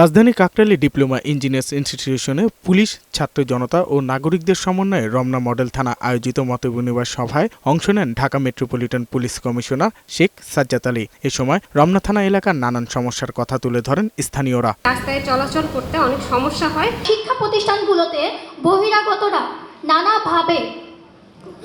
রাজধানী কাকরাইলে diploma engineers ইনস্টিটিউশনে পুলিশ, ছাত্র জনতা ও নাগরিকদের সমন্বয়ে রমনা মডেল থানা আয়োজিত মতবিনিময় সভায় অংশ নেন Dhaka metropolitan police commissioner Sheikh Sajjad Ali. এ সময় রমনা থানা এলাকার নানান সমস্যার কথা তুলে ধরেন স্থানীয়রা। রাস্তায় চলাচল করতে অনেক সমস্যা হয়। শিক্ষা প্রতিষ্ঠানগুলোতে বহিরাগতরা নানাভাবে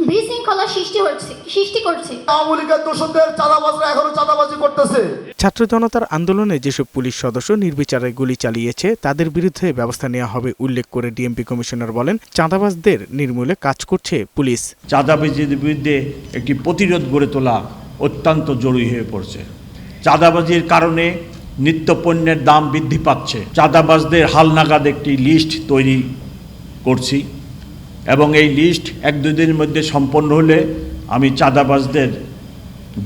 বিশৃঙ্খলা সৃষ্টি হচ্ছে সৃষ্টি করছে। আওয়ামী লীগের দোষদের চাঁদাবাজরা এখনও চাঁদাবাজি করতেছে। ছাত্র জনতার আন্দোলনে যেসব পুলিশ সদস্য নির্বিচারে গুলি চালিয়েছে তাদের বিরুদ্ধে ব্যবস্থা নেওয়া হবে উল্লেখ করে ডিএমপি কমিশনার বলেন চাঁদাবাজদের নির্মূলে কাজ করছে পুলিশ। চাঁদাবাজির বিরুদ্ধে একটি প্রতিরোধ গড়ে তোলা অত্যন্ত জরুরি হয়ে পড়ছে। চাঁদাবাজির কারণে নিত্য পণ্যের দাম বৃদ্ধি পাচ্ছে। চাঁদাবাজদের হালনাগাদ একটি লিস্ট তৈরি করছি। এবং এই লিস্ট এক দুই দিনের মধ্যে সম্পন্ন হলে আমি চাঁদাবাজদের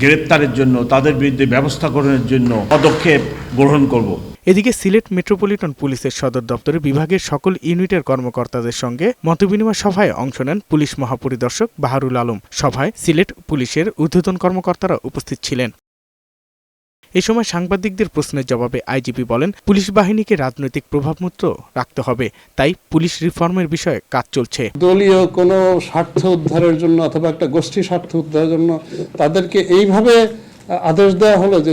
গ্রেপ্তারের জন্য, তাদের বিরুদ্ধে ব্যবস্থা গ্রহণের জন্য পদক্ষেপ গ্রহণ করব। এদিকে সিলেট মেট্রোপলিটন পুলিশের সদর দপ্তরে বিভাগের সকল ইউনিটের কর্মকর্তাদের সঙ্গে মতবিনিময় সভায় অংশ নেন পুলিশ মহাপরিদর্শক বাহারুল আলম। সভায় সিলেট পুলিশের ঊর্ধ্বতন কর্মকর্তারা উপস্থিত ছিলেন। এ সময় সাংবাদিকদের প্রশ্নের জবাবে আইজিপি বলেন, পুলিশ বাহিনীকে রাজনৈতিক প্রভাবমূর্ত রাখতে হবে। তাই পুলিশ রিফর্মের বিষয়ে কাজ চলছে। দলীয় কোনো স্বার্থ উদ্ধারের জন্য অথবা একটা গোষ্ঠী স্বার্থ উদ্ধারের জন্য তাদেরকে এইভাবে আদেশ দেওয়া হলো যে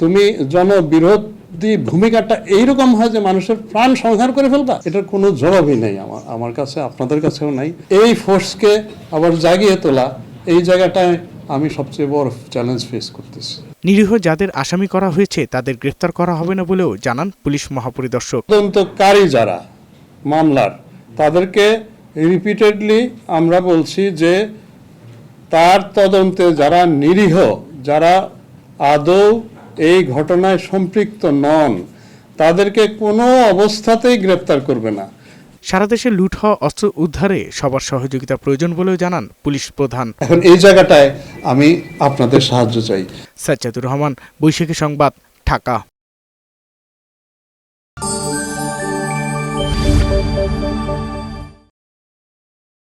তুমি জনবিরোধী ভূমিকাটা এইরকম হয় যে মানুষের প্রাণ সংহার করে ফেলবা। এটার কোনো জবাবই নেই আমার আমার কাছে, আপনাদের কাছেও নাই। এই ফোর্সকে আবার জাগিয়ে তোলা, এই জায়গাটায় আমি সবচেয়ে বড় চ্যালেঞ্জ ফেস করতেছি। নিরীহ যাদের আসামি করা হয়েছে তাদের গ্রেফতার করা হবে না বলেও জানান পুলিশ মহাপরিদর্শক। তদন্তকারী যারা মামলার তাদেরকে রিপিটেডলি আমরা বলছি যে তার তদন্তে যারা নিরীহ যারা আদৌ এই ঘটনায় সম্পৃক্ত নন তাদেরকে কোনো অবস্থাতেই গ্রেপ্তার করবে না। সারা দেশে লুট হওয়া অস্ত্র উদ্ধারে সবার সহযোগিতা প্রয়োজন বলেও জানান পুলিশ প্রধান। এখন এই জায়গাটায় আমি আপনাদের সাহায্য চাই। সাজ্জাদুর রহমান বৈশাখী সংবাদ ঢাকা।